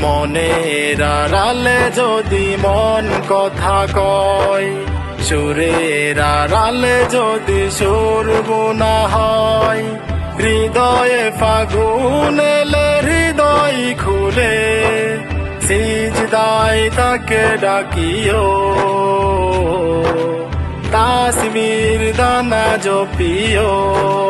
মনের আড়ালে যদি মন কথা কয়, সুরের আড়ালে যদি সুর না হয়, হৃদয়ে ফাগুন এলে হৃদয় খুলে সিজদাই তাকে ডাকিও। তাসমির দানা জপিও।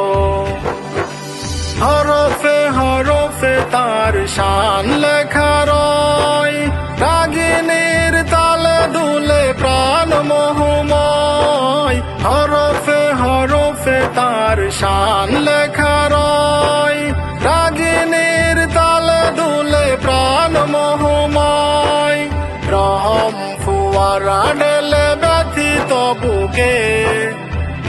তার শান লেখা রয় রাগিনীর তালে দুলে প্রাণ মোহময়। হরফে হরফে তার শান লেখা রয় রাগিনীর তালে দুলে প্রাণ মোহময়। রহম ফুয়ারা ডেলে ব্যথিত বুকে।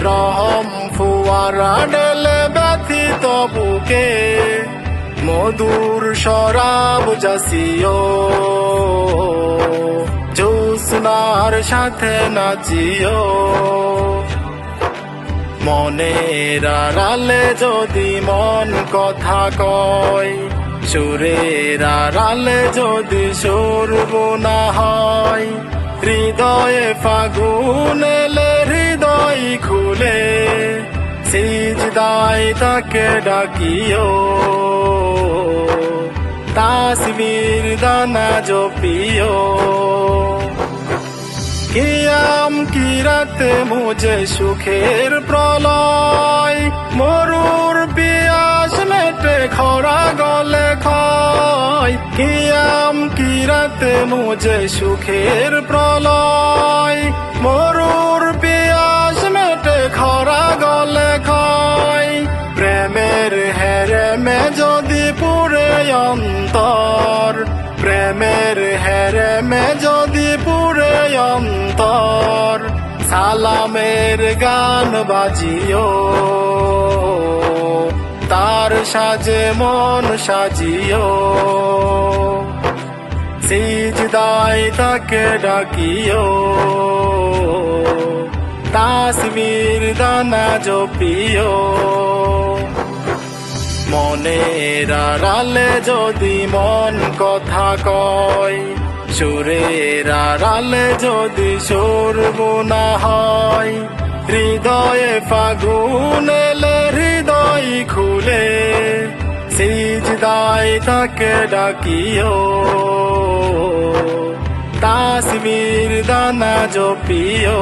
রহম ফুয়ারা ডেলে ব্যথিত বুকে। মধুর শরাব জাসিও। জোসনার সাথে নাচিও। মনের আড়ালে যদি মন কথা কয়, সুরের আড়ালে যদি সুর না হয়, হৃদয়ে ফাগুন এলে হৃদয় খুলে। সিজদাই তাকে ডাকিও। তাসমির দানা জপিও। কিয়াম কিরাতে মুঝে সুখের প্রলয়? মরুর পিয়াস মেটে খরা গলে খয় কিয়াম কিরাতে মুঝে সুখের প্রলয়? অন্তর। প্রেমের হেরে মে যদি পুরে অন্তর, সালামের গান বাজিও। তার সাজে মন সাজিও। সিজদাই তাকে ডাকিও। তাসমির দানা জপিও। মনের আড়ালে যদি মন কথা কয়, সুরের আড়ালে যদি সুর না হয়, হৃদয়ে ফাগুন এলে হৃদয় খুলে সিজদাই তাকে ডাকিও। তাসমির দানা জপিও।